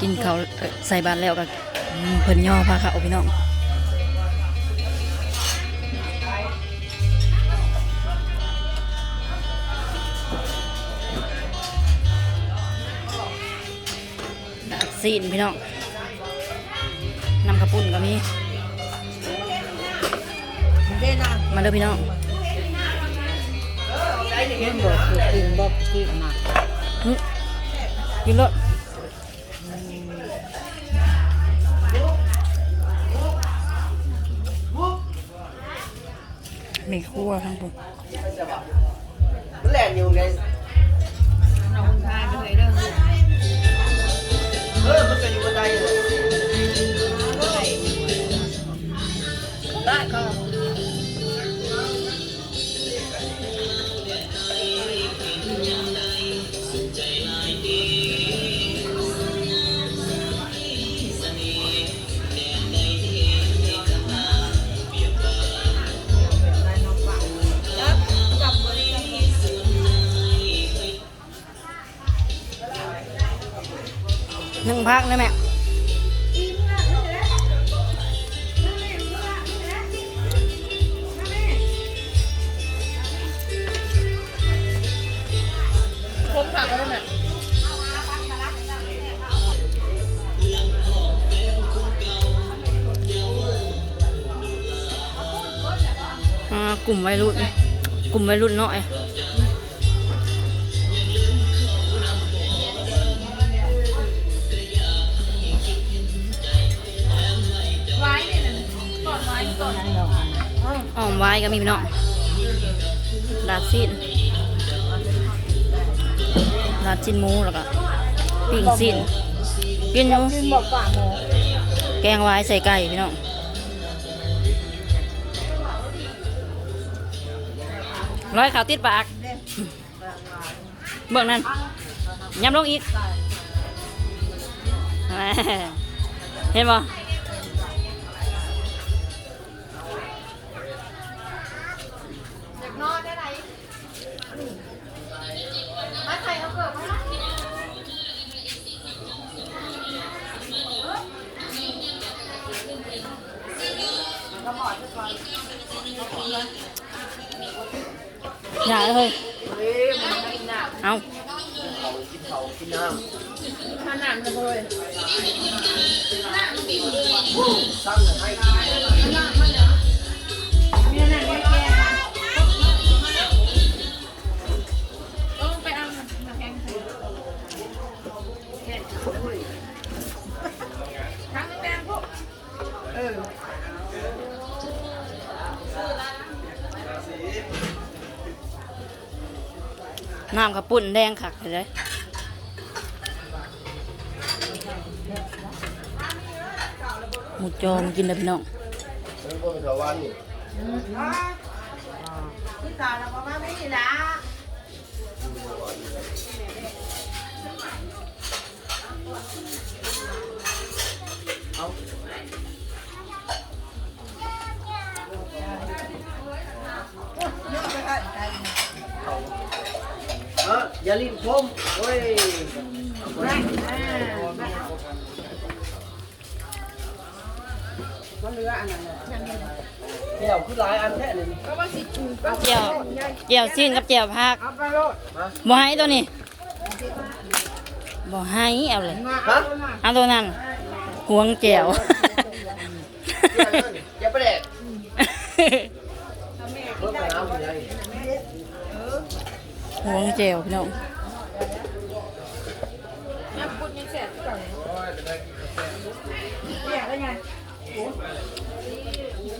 กินเขาวเอ่อใส่บาตรแล้วก็อืมเพิ่นย่อพาเขาพี่น้องดาดซีนพี่น้องน้ำกระปุ่นก็มีเด้นะมาเด้อพี่น้องมันบอกคือกินบอกกินนะหึกินรถ มีครัวทั้งปุ่นแล่นอยู่ไงน้องทานเลยเด้อเออมันจะอยู่บนไดเลย พักนะแม่ผมผักก็ได้แม่อ่ากลุ่มวัยรุ่น กลุ่มวัยรุ่นน้อย ว้ก่อนดอกอ้อมไว้ก็มีพี่น้องดาดซีนดาดชิ้นหมูแล้วก็ปิ้งซีนกินยู่กินบอกฝากหมูแกงไว้ใส่ไก่พี่น้องร้อยขาวติดปาก เบื้องนั้นย้ำลงอีก เห็นบ่ เฮ้ยเอาขากินเขากินน้ำถ้าน้ำจะเลยำสร้างให้กินมีนั่นแก่ต้องไปเอามาแกงทั้งแกงพวกเออ น้ำกระปุ่นแดงขักเลยหมูจอมกินเลยพี่น้องเป็นคนเป็นชาวบ้านนี่ที่ตาเราประมาณนี้นะเออ อย่าลิ้นชมโอ้ยแก้วคือหลายอันแท้เลยนี่ก็ว่าสิจูก็เจียวเจียวซีนกับเจียวผักเอาไปโลดบ่ให้ตัวนี้บ่ให้เอาเลยมาฮะเอาตัวนั้นหวงเจียวอย่าไปแดกเพิ่มไปน้ำอยู่ไหน หวงเจียวพี่น้องน้ำปุดยังเสร็จก่อนเนี่ยได้ไง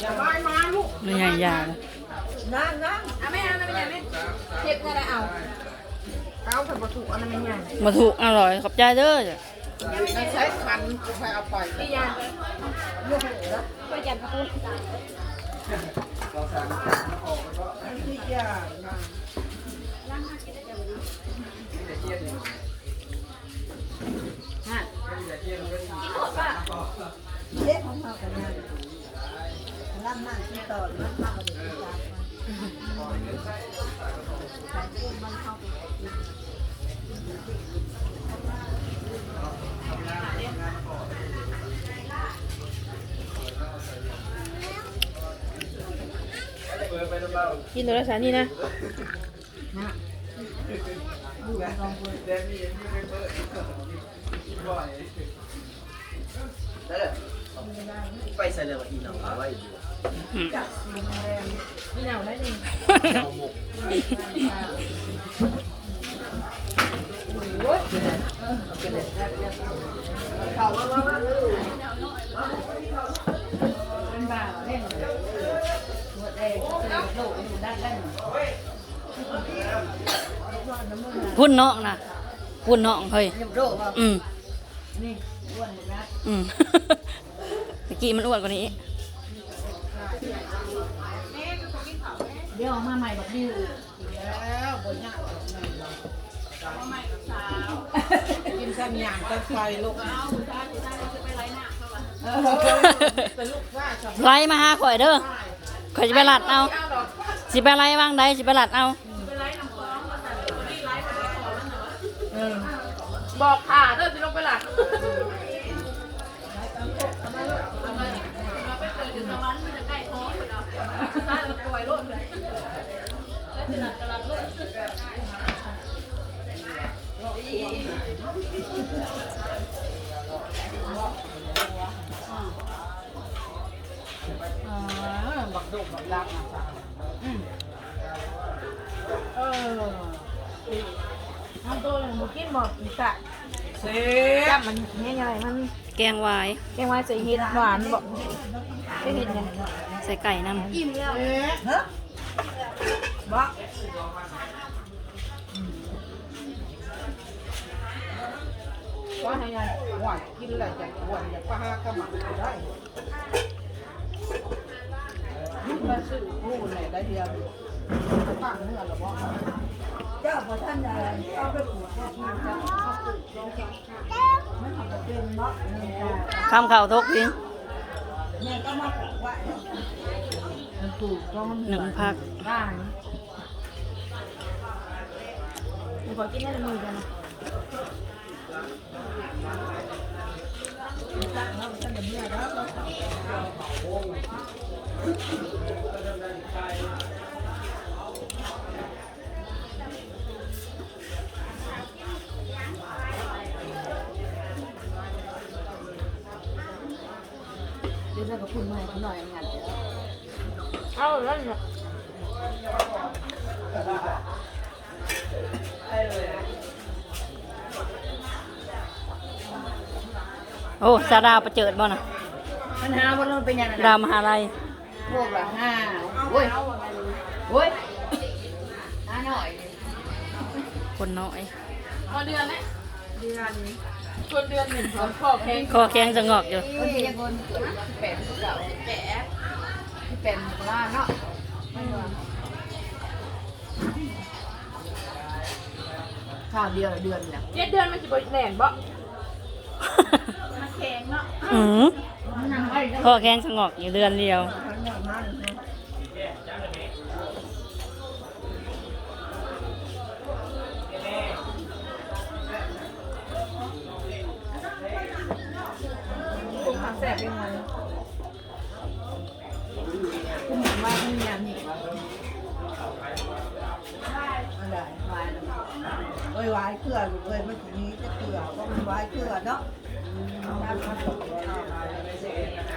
อย่าไปมาลูกไม่ใหญ่ยาวนั่งนั่งอะไม่เอานะไม่ใหญ่ไม่เฮ็ดอะไรเอาเอาผัดปลาถูกอันนั้นไม่ใหญ่มาถูกอร่อยขอบใจเด้อไม่ใช้คันกูไปเอาไปพี่ยาลูกเหรอไปยันพระคุณพี่ย เล็กของเรากันนะรับมันที่ต่อรับมากกว่าเด็กที่ตายแต่พูดมันเข้าไปกินตัวละสานี่นะอง ได้เลยไปใส่เลยว่าอีหนังเอาไว้อยู่อืมจับโรงแรมมีหนาวได้นี่เอาหมกโอ้ยเข้ามามามาเป็นบ่าวเล่นหัวแดงโลกอยู่ด้านล่างพุ่นน้องนะพุ่นน้องเฮ้ย โลกว่าอืมนี่ อ้วนหมดนะอืม ตะกี้มันอ้วนกว่านี้ เดี๋ยวเอามาใหม่แบบนี้แล้วบนหน้ากินข้าวหยางก็ไฟลูกเอาจ้าจ้าจะไป็นลูกว่าชอบไล่มาหาข่อยเด้อข่อยจะไปหลัดเอาสิไปไล่วางใดสิไปหลัดเอา บอกค่ะเธอจะลงไปลักอ่าบักดกบักดักนะอืมเออน้ำตัวหนึ่งบุกินบอกอีกะ เซ่จับมันง่ายๆมันแกงวายแกงไว้ใส่เห็ดหวานบอกใส่เห็ดไงใส่ไก่น้อิ่มแล้วเอ๊ะฮะบักว่าไงไงหวานกินอะไรจะหวานอยากป้าห้ากระหมักได้มาซื้อผู้ไหนได้เดียวตั้งเมื่อหรอวะเจ้าพอท่านใดเอาไปปลูกก็ทานจะเอาปลูกลงจะไม่ทำเป็นบักนี่จ้ะำ ข้ามเข่าวทกพิงแม่ก็มาปลูกไว้มันปลูกก็มันหนึ่งพักบ้านขอกินได้ละมือกันนะตั้งแล้วมันะเแล้วก็เดี๋ยวเราก็พูดมาให้เขาหน่อยงานเอาแล้วเนี่ยโอ้ซาดาประเจิดบ่น่ะปัญหาว่าเราเป็นยังไงดาวมหาลัยพวกละห้าโอ้ยโอ้ยห้าหน่อย คนน้อยพอเดือนไหมเดือน ชวนเดือนหนึ่งเขาขอแข่งคอแข็งจะงอกอยู่คนที่ยังคนแปดเก่าแก่ที่เป็นโบราณเนาะข้าวเดียวเดือนเนี่ยเจ็ดเดือนมันจะไปแหลนบ่อืมคอแข็งจะงอกอยู่เดือนเดียว นทีนี้จะเกลือก็มันวายเกลือเนาะน้ำมันตกข้าว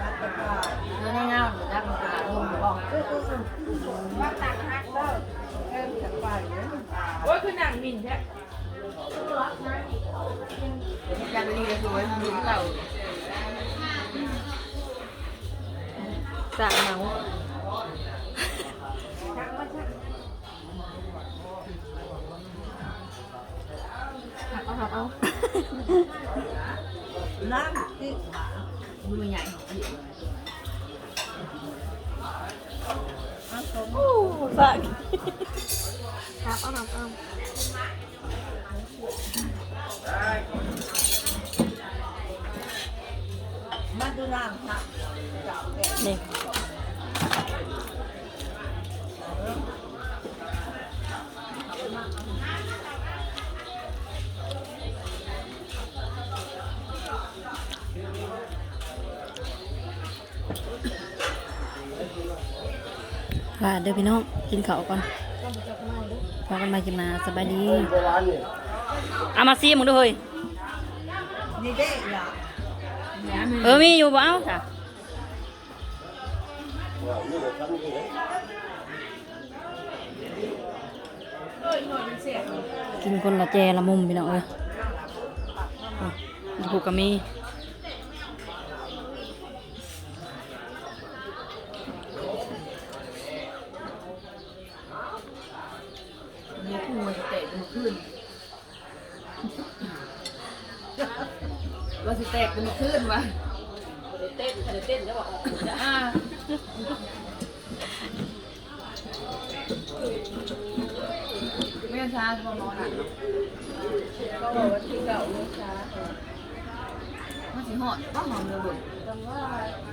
รัดตะกร้าเนื้อเงาหรือรัดตะกร้าลงบอกเออเออเออว่าตักหักแล้วเอ็มจะไปเนี่ยโอ้ยคือหนังมินแท้การเรียนสวยดูเราสากหนั เอาเอาเอาน้ำที่มือใหญ่โอ้ฝากครับเอาเอาเอามาดูน้ำค่ะนี่ ว่าเด้อพี่น้องกินข้าวก่อนพอกันมากินมาสบายดีเอามาซีมึงด้วยเฮ้ยเด้ล่ะเออมีอยู่บ่เอ้าจ้ะกินคนละแจละมุมพี่น้องเอ้ยอยู่ก็มี เนี่ยคู่มันเตะกันมาขึ้น ว่าสิแตกเป็นมาขึ้นวะเต้นเต้นเต้นแล้วบอกอ่าไม่ช้าพอนอนอะก็บอกว่าที่เก่าไม่ช้ามันสิหอดก็หอมเลยบุญ